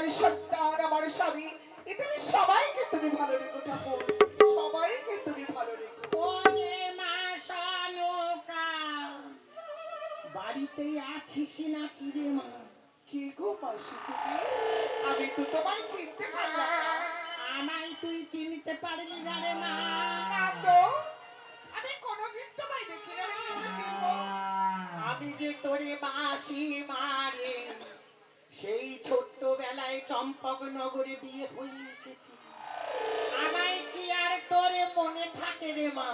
আমার সন্তান আমার স্বামী তুমি সবাইকে তুমি ভালো রেখো ঠাকুর। সবাইকে তুমি ভালো রেখো। বাড়িতে আছিস না কি রে মা? গো মাসি আমি তো তোমায় চিনতে পারলাম আমায় তুই চিনতে পারলি না রে মা। না তো। আমি কোনোদিন তোমায় দেখি না রে কেমন চিনবো? আমি যে তোরে বাসি মারে সেই ছোট্ট ছোট্টবেলায় চম্পকনগরে বিয়ে হয়ে এসেছি। আমায় কি আর তোরে মনে থাকে রে মা?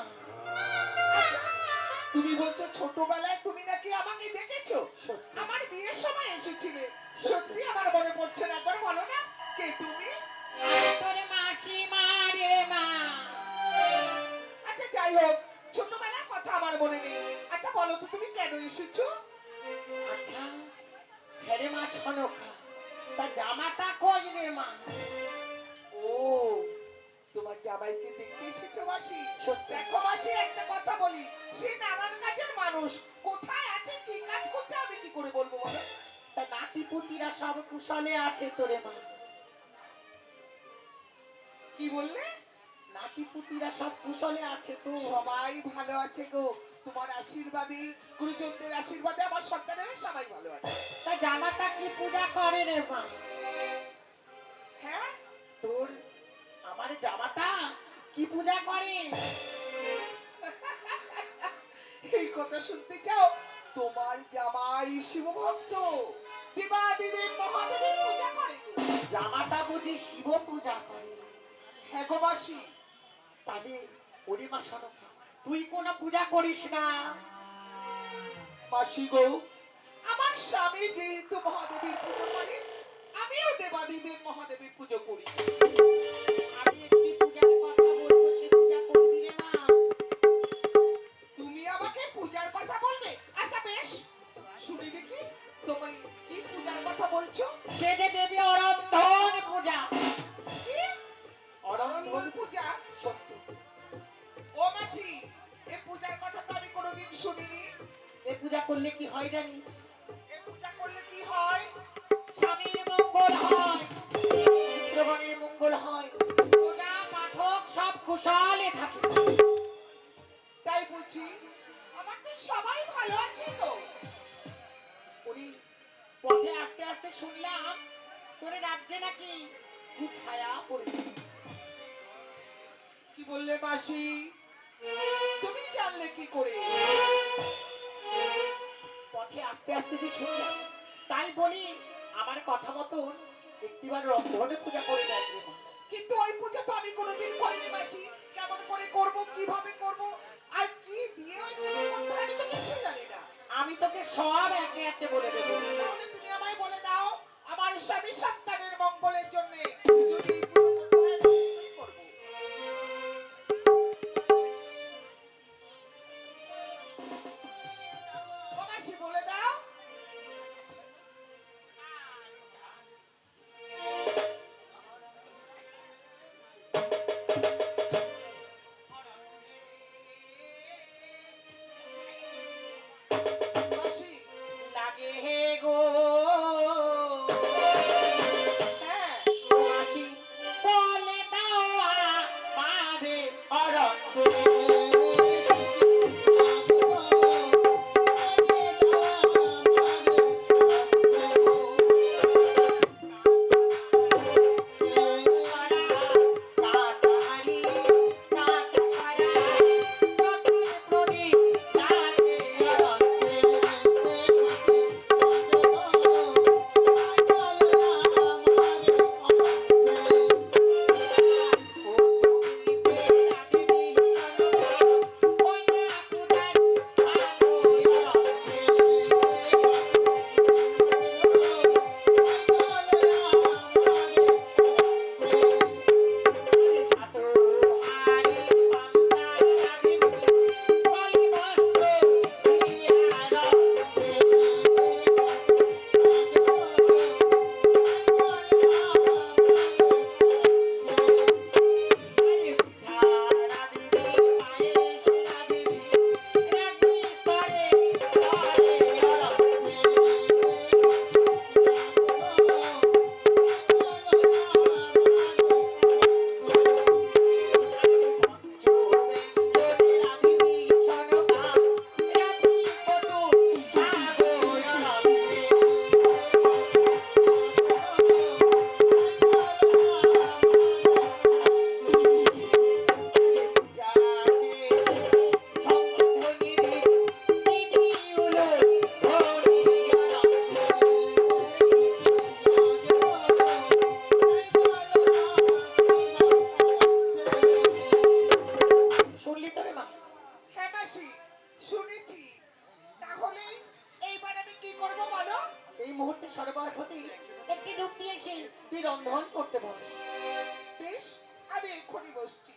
তুমি বলছো ছোটবেলায় তুমি নাকি আমাকে দেখেছ? আমার বিয়ের সময় এসেছিলে। সত্যি আমার মনে পড়ছে না। একবার বলো না কে তুমি? তোরে মাসি মারে মা। আচ্ছা যাই হোক ছোটবেলার কথা আমার মনে নেই। আচ্ছা বলো তো তুমি কেন এসেছ? আচ্ছা হেরে মা সনকা তা জামাটা খোঁজ নে, মা। ও, তোমার জামাইকে দেখতে এসেছ, মাসি। দেখো, মাসি, একটা কথা বলি। সে নানান কাজের মানুষ। কোথায় আছে, কি কাজ করছে, আমি কি করে বলব, বলো? তা নাতিপুতিরা সব কুশলে আছে তোরে, মা। কি বললে? নাতি পুতিরা সব কুশলে আছে তো। সবাই ভালো আছে গো। তোমার আশীর্বাদে গুরুজনদের আশীর্বাদে আমার সন্তানেরা সবাই ভালো আছে। তা জামাটা কি পূজা করে রে মা? হ্যাঁ তোর আমার জামাটা কি পূজা করে? এই কথা শুনতে চাও? তোমার জামাই শিবভক্ত। দেবাদিদেব মহাদেবের পূজা করে। জামাটা বুঝি শিব পূজা করে। হ্যাঁ গো মাসি। তাহলে পরিমা মা তুই কোনো পূজা করিস না। মাসি গো, আমার স্বামী যেহেতু মহাদেবীর পুজো করে, আমিও দেবাদিদেব মহাদেবীর পুজো করি। করলে কি হয় জানিস? পূজা করলে কি হয়? স্বামীর মঙ্গল হয় মঙ্গল হয়। পাঠক সব থাকে। তাই বলছি, আমার তো সবাই ভালো আছে তো। ওই পথে আস্তে আস্তে শুনলাম, তোর রাজ্যে নাকি কি ছায়া পড়েছে। কি বললে মাসি? তুমি জানলে কি করে? পথে আস্তে আস্তে যে শুনলাম তাই বলি, আমার কথা মতন একটিবার রন্ধনে পূজা করে দেয় কিন্তু ওই পূজা তো আমি কোনোদিন করিনি মাসি। কেমন করে করব, কীভাবে করব, আর কি দিয়ে ওই পূজা করতে আমি তো কিছু জানি না। আমি তোকে সব একে একে বলে দেবো। মুহূর্তে সরবরাহ হতেই একটি ডুব দিয়ে সেই বিরন্ধন করতে বস। বেশ আমি এক্ষুনি বসছি।